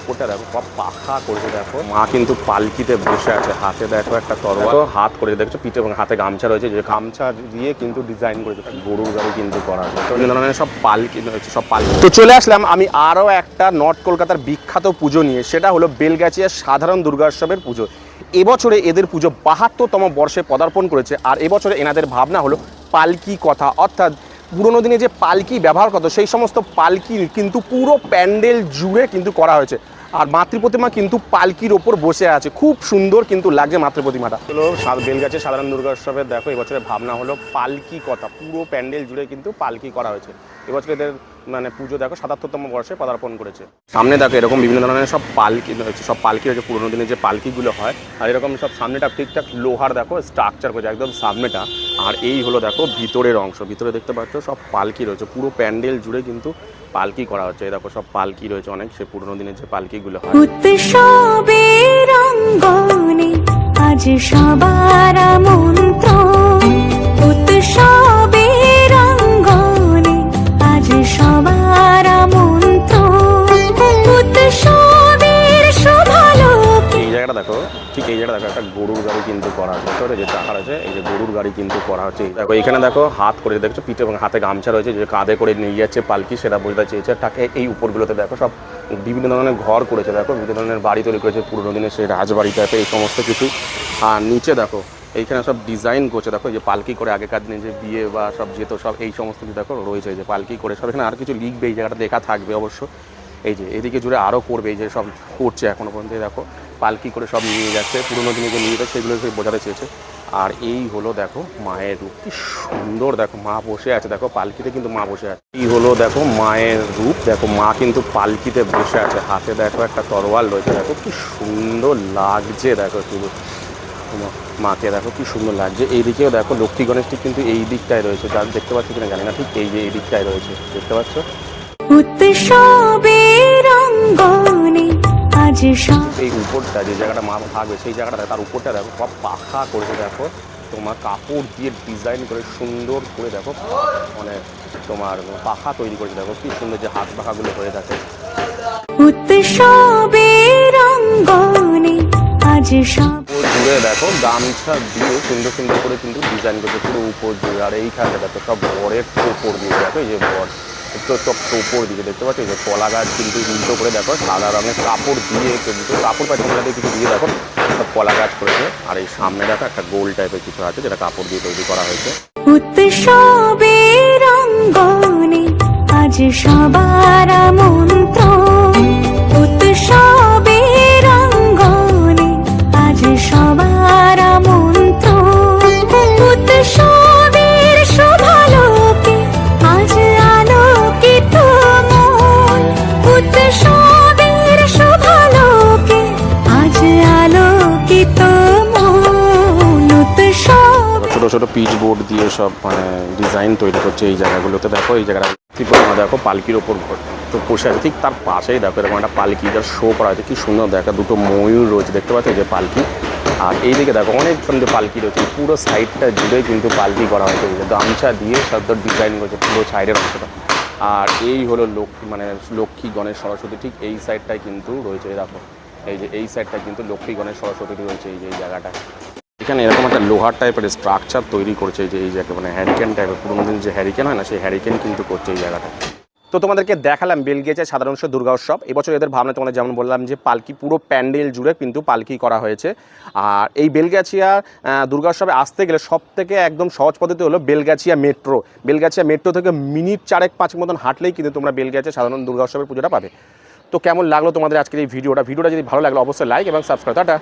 উপরটা দেখো সব পাখা করেছে দেখো। মা কিন্তু পালকিতে বসে আছে হাতে দেখো একটা তরোয়াল। হাত করে দেখছ পিঠে এবং হাতে গামছা রয়েছে যে গামছা দিয়ে কিন্তু ডিজাইন করেছে। গরুর গাড়ি কিন্তু করা আছে। বিভিন্ন ধরনের সব পালকি রয়েছে সব পালকি। তো চলে আসলাম আমি আরও একটা নর্থ কলকাতার বিখ্যাত পুজো নিয়ে সেটা হলো বেলগাছিয়ার সাধারণ দুর্গোৎসবের পুজো। এবছরে এদের পুজো বাহাত্তরতম বর্ষে পদার্পণ করেছে আর এবছরে এনাদের ভাবনা হলো পালকি কথা। অর্থাৎ পুরোনো দিনে যে পালকি ব্যবহার করতো, সেই সমস্ত পালকি কিন্তু পুরো প্যান্ডেল জুড়ে কিন্তু করা হয়েছে। আর মাতৃপ্রতিমা কিন্তু পালকির ওপর বসে আছে। খুব সুন্দর কিন্তু লাগছে মাতৃপ্রতিমাটা। হলো বেলগাছে সাধারণ সাধারণ দুর্গোৎসবের দেখো, এবছরের ভাবনা হলো পালকি কথা। পুরো প্যান্ডেল জুড়ে কিন্তু পালকি করা হয়েছে। এবছর এদের মানে পুজো দেখো, সাতাত্তরতম বর্ষে পদার্পণ করেছে। সামনে দেখো এরকম বিভিন্ন ধরনের সব পালকি রয়েছে, সব পালকি রয়েছে, পুরোনো দিনের যে পালকিগুলো হয়, আর এরকম সব সামনেটা ঠিকঠাক লোহার দেখো স্ট্রাকচার করেছে একদম সামনেটা। আর এই হলো দেখো ভিতরের অংশ, ভিতরে দেখতে পাচ্ছ সব পালকি রয়েছে, পুরো প্যান্ডেল জুড়ে কিন্তু পালকি করা হচ্ছে। দেখো সব পালকি রয়েছে অনেক, সে পুরোনো দিনের যে পালকিগুলো হয়। সবার এই জায়গাটা দেখো, একটা গরুর গাড়ি কিন্তু করা হচ্ছে পেরেছ? যে চাকা রয়েছে এই যে গরুর গাড়ি কিন্তু করা হচ্ছে। দেখো, এখানে দেখো, হাত করে দেখছ, পিঠে এবং হাতে গামছা রয়েছে, যে কাঁধে করে নিয়ে যাচ্ছে পালকি, সেটা বোঝাতে চেয়েছে। তাকে এই উপরগুলোতে দেখো, সব বিভিন্ন ধরনের ঘর করেছে, দেখো, বিভিন্ন ধরনের বাড়ি তৈরি করেছে, পুরোনো দিনের সেই রাজবাড়ি টাইপের এই সমস্ত কিছু। আর নিচে দেখো, এইখানে সব ডিজাইন করছে, দেখো যে পালকি করে আগেকার দিনে যে বিয়ে বা সব যেত, সব এই সমস্ত কিছু দেখো রয়েছে যে পালকি করে সব। এখানে আর কিছু লিখবে, এই জায়গাটা দেখা থাকবে অবশ্য। এই যে, এদিকে জুড়ে আরও করবে, এই যে সব করছে এখনও পর্যন্ত দেখো। পালকি করে সব নিয়ে যাচ্ছে পুরোনো দিনে যে নিয়ে যাচ্ছে সেগুলো সে বোঝাতে চেয়েছে। আর এই হলো দেখো মায়ের রূপ, কি সুন্দর দেখো মা বসে আছে, দেখো পালকিতে কিন্তু মা বসে আছে। এই হলো দেখো মায়ের রূপ, দেখো মা কিন্তু পালকিতে বসে আছে, হাতে দেখো একটা তরোয়াল রয়েছে, দেখো কি সুন্দর লাগছে, দেখো শুধু। মাকে দেখো কি সুন্দর লাগছে। এইদিকেও দেখো লক্ষ্মী গণেশটি কিন্তু এই দিকটায় রয়েছে যার দেখতে পাচ্ছি কিনা জানি না, ঠিক এই যে এই দিকটায় রয়েছে, দেখতে পাচ্ছ? উৎসবের অঙ্গনে আজ এই উপরটা যে জায়গাটা মা থাকবে সেই জায়গাটা তার উপরটা দেখো সব পাখা করেছে দেখো। তোমার কাপড় দিয়ে ডিজাইন করে সুন্দর করে দেখো মানে তোমার পাখা তৈরি করেছে দেখো কি সুন্দর যে হাত পাখাগুলো হয়ে থাকে। উৎসবের অঙ্গনে আজ সব জুড়ে দেখো গামছা দিয়ে সুন্দর সুন্দর করে কিন্তু ডিজাইন করেছে পুরো উপর জুড়ে আর এইখানটা দেখো সব বরের উপর দিয়ে দেখো এই যে বর তো একটু উপর দিকে দেখতে পাচ্ছ যে কলা গাছ কিন্তু উল্টো করে দেখো, সাদা রঙের কাপড় দিয়ে কিন্তু কাপড় পাচ্ছি দিয়ে কিছু দিয়ে দেখো, একটা কলা গাছ করেছে। আর এই সামনে দেখো একটা গোল টাইপের কিছু আছে, যেটা কাপড় দিয়ে তৈরি করা হয়েছে। উৎসবে রঙ্গনে আজ সবার আমন্ত্রণ। ছোট ছোট পিচ বোর্ড দিয়ে সব মানে ডিজাইন তৈরি করছে এই জায়গাগুলোতে। দেখো, এই জায়গাটা দেখো, পালকির ওপর ঘর- তো বসে আছে, ঠিক তার পাশেই দেখো, এরকম একটা পালকি যার শো করা হয়েছে, কি সুন্দর দেখা, দুটো ময়ূর রয়েছে, দেখতে পাচ্ছ? যে পালকি। আর এইদিকে দেখো, অনেক সুন্দর পালকি রয়েছে, পুরো সাইডটা জুড়ে কিন্তু পালকি করা হয়েছে। গামছা দিয়ে সব ডিজাইন করেছে, পুরো সাইডের অংশটা। আর এই হলো লক্ষ্মী মানে লক্ষ্মী গণেশ সরস্বতী, ঠিক এই সাইডটাই কিন্তু রয়েছে দেখো। এই যে, এই সাইডটা কিন্তু লক্ষ্মী গণেশ সরস্বতী রয়েছে, এই যে, এই জায়গাটা। এখানে এরকম একটা লোহার টাইপের স্ট্রাকচার তৈরি করছে, এই যে, এই জায়গায় মানে হ্যারিকেন টাইপের পুরোনো দিন যে হ্যারিকেন হয় না, সেই হ্যারিকেন কিন্তু করছে এই জায়গাটা। তো তোমাদেরকে দেখালাম বেলগিয়েছে সাধারণত দুর্গা উৎসব। এবছর এদের ভাবনা তোমাদের যেমন বললাম যে, পালকি, পুরো প্যান্ডেল জুড়ে কিন্তু পালকি করা হয়েছে। আর এই বেলগাছিয়া দুর্গা উৎসবে আসতে গেলে সব থেকে একদম সহজ পদ্ধতি হলো বেলগাছিয়া মেট্রো বেলগাছিয়া মেট্রো থেকে মিনিট চারেক পাঁচ মতন হাঁটলেই কিন্তু তোমরা বেলগাছিয়া সাধারণ দুর্গা উৎসবের পুজোটা পাবে। তো কেমন লাগল তোমাদের আজকের এই ভিডিওটা? ভিডিওটা যদি ভালো লাগল অবশ্যই লাইক এবং সাবস্ক্রাইব টাটা।